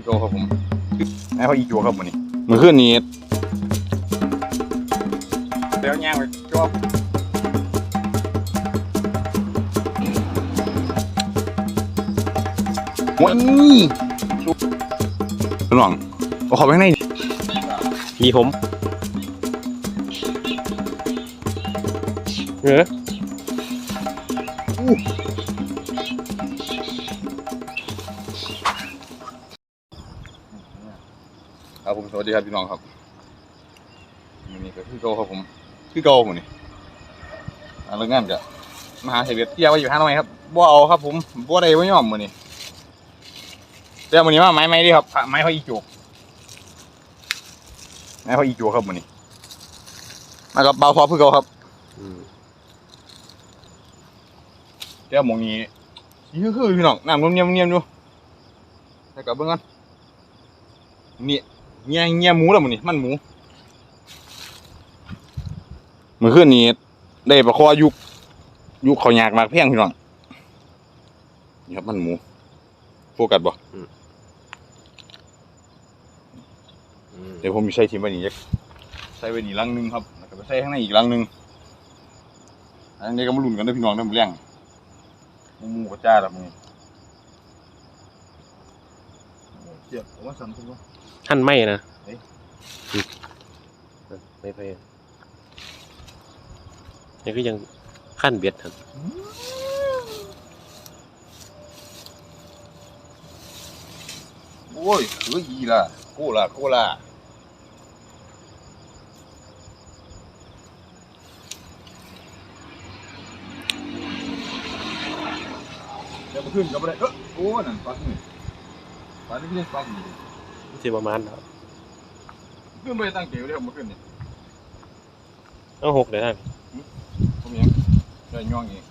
คือเก่าครับผมแม่เขาอีจัวครับมื้อนี้มื้อคืนนี้เดี๋ยวย่างไปจอบโอ้ยพี่น้องเอาเข้าไปข้างในมีผมเออ ครับผมสวัสดีครับพี่น้องครับมื้อนี้ก็คือเก่าครับผมคือเก่ามื้อนี้อ่าเรื่องงานก็มาหาเสวียเที่ยวไว้อยู่ห้าหน่อยครับบ่เอาครับผมบ่ได้บ่ยอมมือนี้เดี๋ยวมือนี้มาไม้ไม้ดิครับไม้เขาอีจุกไม้เขาอีจุกครับมือนี้มากับเบาพอคือเก่าครับเดี๋ยวหมองนี้คือคือพี่น้องน้ำนุ่มเนียมเนียมอยู่ให้กับเบิ่งกันนี่ เงียเงียหมูแล้วมื้อนี้มันหมูมื้อคืนนี้ได้ประคอยุกยุกเขาวยากมากเพียงพี่น้องนี่ครับมันหมูโฟกัสบ่อืมเดี๋ยวผมมีใส่ทีมไว้นี่จักใส่ไว้นี่ลังหนึงครับแล้วก็ไปใส่ข้างในอีกลังหนึงอันนี้ก็มาลุ้นกันเด้อพี่น้องเด้อมื้อแรงหมูกระจ้าแบบนี้ เจ็บผมว่าสั่นคุณว่าหั่นไม่นะเฮ้ยอืมไม่ไปนี่ก็ยังขั้นเบียดครับโอ้ยคืออีล่ะโคล่ะโคล่ะเดี๋ยวมาขึ้นกับอะไรเออโอ้นั่นปลาขึ้น ปลาที่ไม่ใช่ปลาขึ้นที่ประมาณครับขึ้นไปตั้งเกี่ยวเลยครับมาขึ้นนี่เอาหกเลยท่านผมยังได้ย่องเอง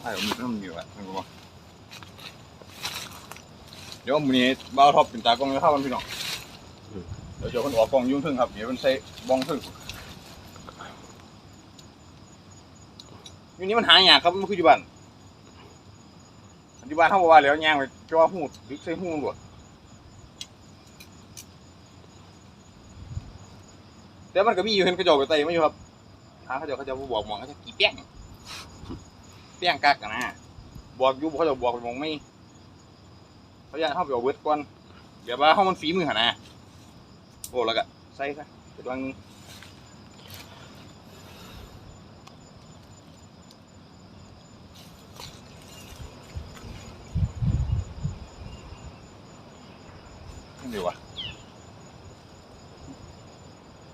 ไอ้ผมมีน้ำมีว่ะมันก็บอกเดี๋ยวมื้อนี้บ่าวท็อปเป็นตากล้องจะเข้ากันพี่น้อง เดี๋ยวคนออกกองยุ่งทึ่งครับ เดี๋ยวมันใส่บ้องทึ่งอยู่นี้มันหายากครับมันคืออยู่บ้านอยู่บ้านเขาบอกว่าแล้วย่างไปจ่อหูดึกใส่หูบ่แต่มันก็มีอยู่เห็นกระจกไปไต่ไม่อยู่ครับทางเขาจะเขาจะบอกมองเขาจะกี่แป้งแป้งกักนะบอกยู่เขาจะบอกมองไม่เขาอยากเข้าไปเอาเวิร์ดก่อนเดี๋ยวว่าเขามันฝีมือหนนะ โอ้แล้วก็ใส่ซะเดี๋ยวางนึงนั่ดีวะ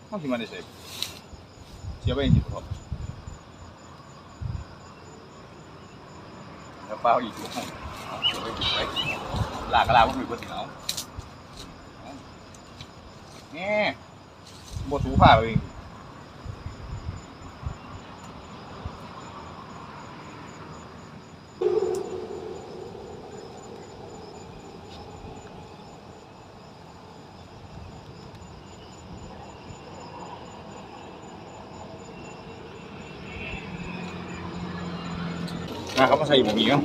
ห้องที่มันได้เสพเสียไปจริงๆครับแล้วเปล่าอีกอยู่ห้องเสียไปจริงลากกระลาก็คือเพื่อนเอา นี่บถูผ้าเองนะครับมาใส่หมูหมีกัน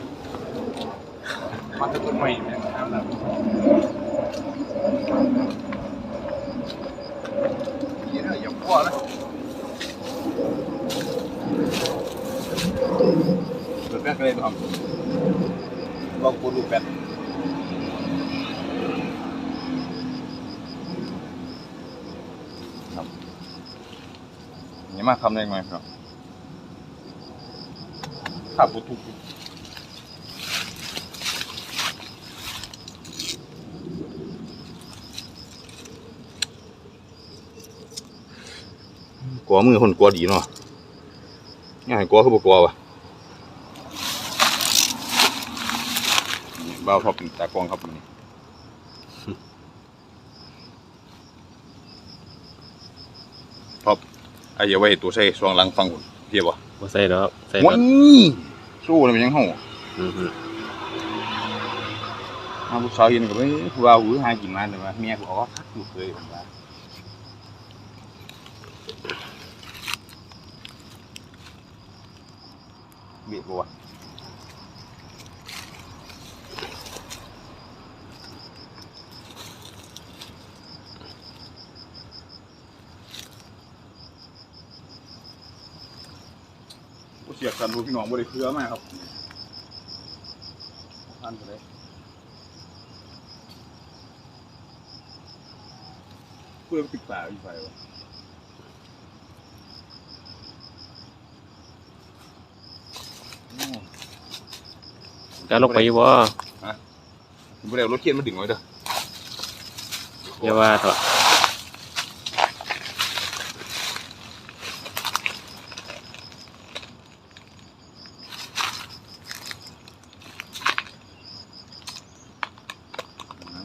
มันจะต้นใหม่ไหมครับ นี่นะอย่าพัวเปิดแป้งกันเลยครับลองปูดูแป้งครับนี่มาทำได้ไหมครับขาดปูทุก กลัวมือคนกลัวดีเนาะง่ายกลัวคือบ่กลัววะนี่บ้าวพอเป็นตากล้องครับนี่พอบไอ้เหี้ยาไว้ตัวใส่ซองหลังฟังหุ่นเทียบวะบ่ใส่ดอกใส่วัดอนกนี้สู้เลยมันยังเห่าอืมอืมเอาผู้สาวเห็นก็ไม่ผู้ว่าหูหากินมาแต่ว่าเมียกูเอาคักลูกเคยผมว่า บียดบัวะกูเสียกันดูพี่น้องบริเครือมากครับพันเลยเพื่อติดปากอีกไฟวะ การลงไปอยู่บ่ผมไม่ได้เอารถเคียนมาดึงไว้เด้ออย่าว่าเถอะ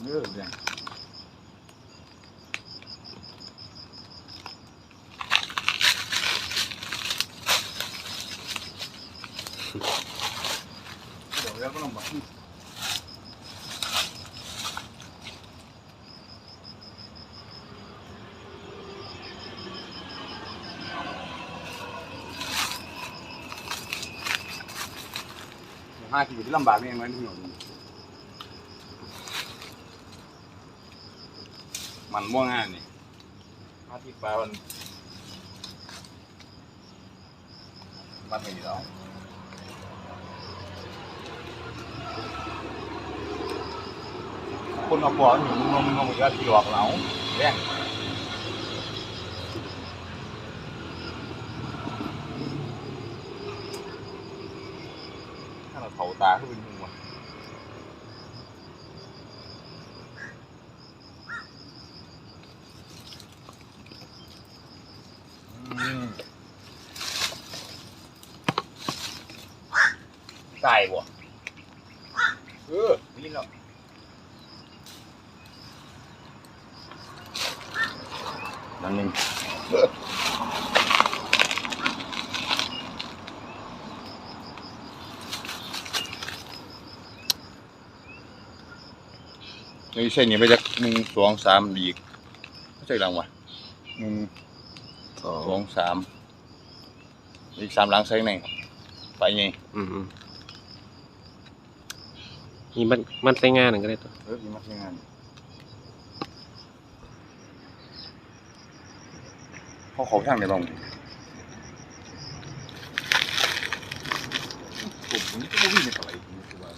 เด้อเดี๋ยวเดี๋ยวแล้วก็ลงมา ห้าทีที่ลำบากนี่เองไหมพี่หนุ่มมันม่วงง่ายนี่ห้าทีปลามันมันไม่ดีแล้วคนเอาปอดหนูมึงมึงมึงก็ตีออกเหลาแรงถ้าเราเผาตาขึ้นเป็นมึงวะ ไก่บ่เออนี่แล้วนั่นนึ่งนี่ใช่นี่ไปจากหนึ่งสองสามดีกไม่ใช่หลังวะหนึ่งสองสามอีกสามหลังใส่ไหนไปไงอืมอื มนี่มันมันใช้งานหนึ่งก็ได้ตัวเออมีมาใช้งานเขาเขาทางไหนบ้างผมมันก็ไม่วิ่งในอะไรนี่คือว่า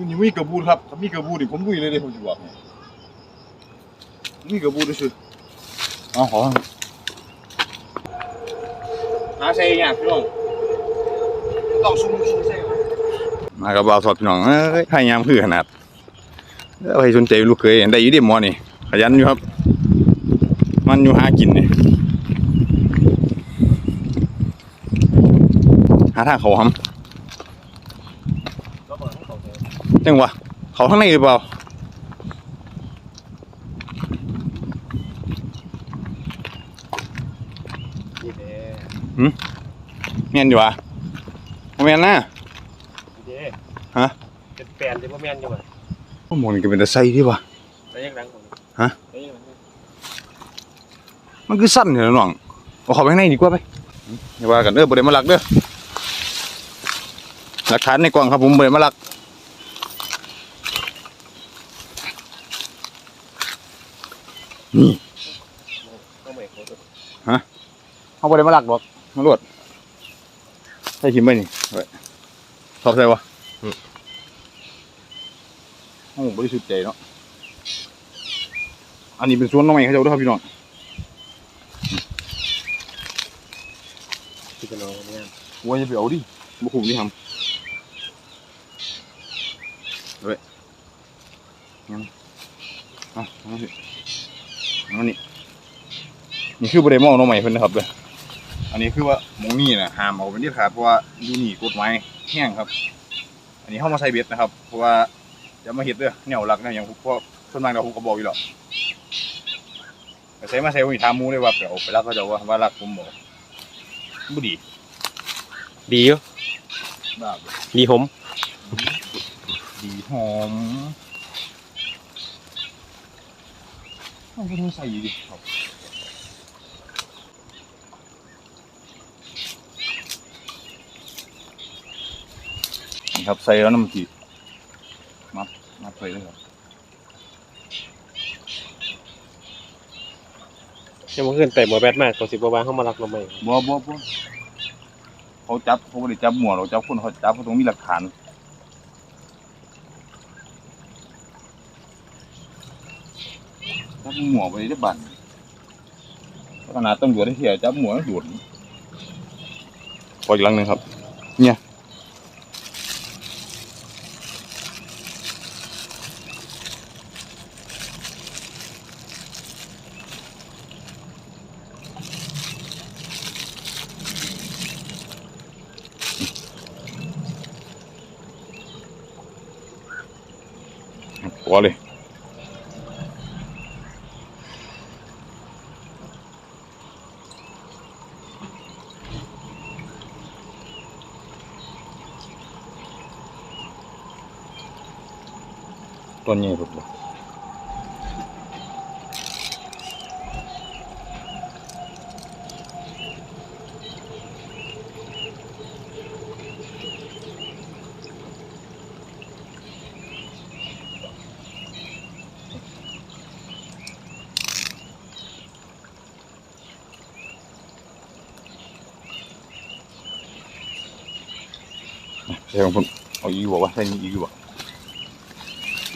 อยู่นี่มีกระบูดครับถ้ามีกระบูดนี่ผมดุยเลยเด้ผมจะบอกให้มีกระบูดด้วยสิเอาขอหาใส่ยากพี่น้องต้องซุ่มซุ่มใส่มากระบาวสอดพี่น้องเอ้ยพยายามคือขนาดแล้วใครสนใจลูกเคยได้อยู่เดิหมอนี่ขยันอยู่ครับ มันอยู่หากินนี่หาทางเขาทำ จังวะเขาข้างในหรือเปล่านี่เด้เมียนอยู่วะบ่เมียนนะนี่เด้ฮะเป็นแปลนที่พ่อแม่นอยู่อะโอ้หมองนี่ก็เป็นตะไซที่วะแล้วยังหลังผมฮะแล้วยังหลังผมมันคือสั้นเหรอน้องเอาเข้าไปข้างในดีกว่าไปอย่าว่ากันเด้อบ่ได้มาลักเด้อหลักฐานในกล่องครับผมบ่ได้มาลัก นี่ต้องไปโคตรเขาบ่ได้มาลักดอกมาโลดใส่ขิมไปนี่ไว้ชอบใส่วะโอ้บริสุทธิ์ใจเนาะอันนี้เป็นสวนน้องใหม่เขาเจ้าเด้วยครับพี่น้องที่จะนอนเนี่ยว่าจะไปเอาดิบุคุมที่ทำเฮ้ยงั้นเอาเอาสิเอานี่นี่คือบริมอลน้องใหม่เพิ่นนะครับเลยอันนี้คือว่าหมองนี่นะห้ามเอาเป็นที่ขาดเพราะว่าอยู่นี่กฎหมายแห้งครับไอนนี้เข้ามาใส่เบ็ดนะครับ เพราะว่าจะมาเห็ดเด้อแนวหลักแนวอย่างพวกส่วนมากเราผมก็บอกอยู่แล้วแต่ใส่มาใส่ผมถามหมูเลยว่าเดี๋ยวไปรักเขาจะว่าว่ารักผมบอกบ่ดีดีอยู่บ้าบ่ดีผมดีหอม้องไปใส่ดิครับนี่ครับใส่แล้วน้ำจีมัดมัดไปเลยครับยังมาขึ้นแต่หมอแบทมากเขาสิบบัว่างเข้ามารักเราไหม บัวบัวบัวเขาจับเขาไม่ได้จับหมวเราจับคนเขาจับเขาต้องมีหลักฐานับหมวไปได้บันขนาดตำรวจได้เหี่ยจับหมวดูดพออีกลังหนึ่งครับ เนี่ย ต้นใหญ่สุดเลยใช่ของ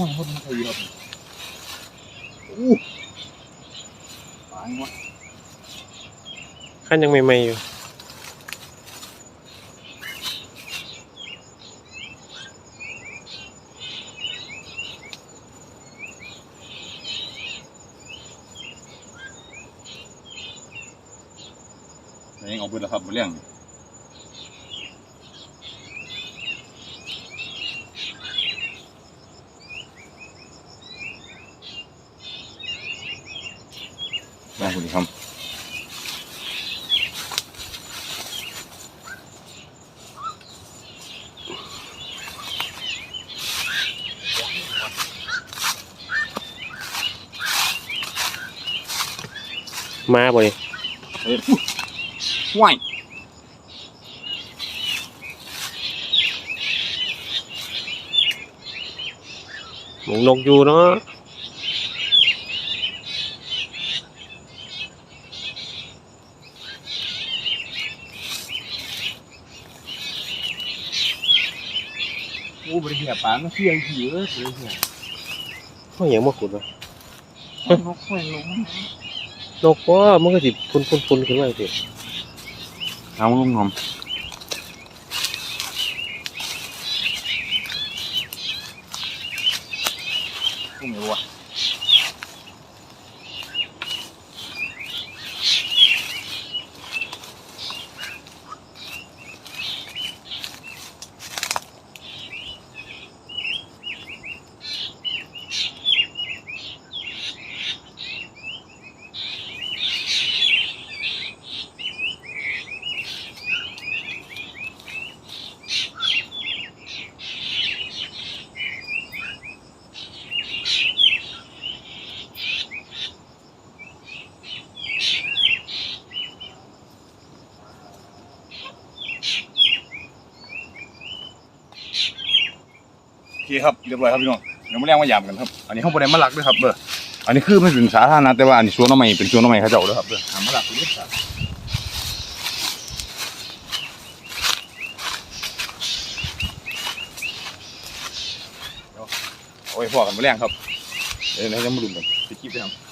บอกอันนี้คืองมาไหมใช่วะว่าเขาจะว่าใส่ยืดที่เกินอยู่นี่เนื้อม่วงเขาใส่ยืดครับอู้ตายวะขั้นยังใหม่ๆอยู่เอาเบิดแล้วครับบ่เลี้ยงนี่ได้คุณครับ มาบ่นี่เฮ้ยว้ายหมงนกอยู่เนาะโอ้บริเหียปานมันเสียงผีเอ้ยบริเหียเขาอย่างมาขุดวะนกแขวนลง นกว่ามันก็สิพุ่นพุ่นพุ่นขึ้นมาสิน้ำลุงหอม คครับเรียบร้อยครับพี่น้องเดี๋ยวมาเลี้ยงมายามกันครับ อันนี้เขาบราเวณมะลักด้วยครับเบอร์อันนี้คือไม่เป็นสาธารณะแต่ว่าอันนี้สวนน้ำใหม่เป็นสวนน้ำใหม่เขาเจ้าด้วยครับเด้อหามะลักด้วยครับโอ้ยพอกันมาเลี้ยงครับเดี๋ยวเราจะมาลุ้นกันไปคลิปไปทำ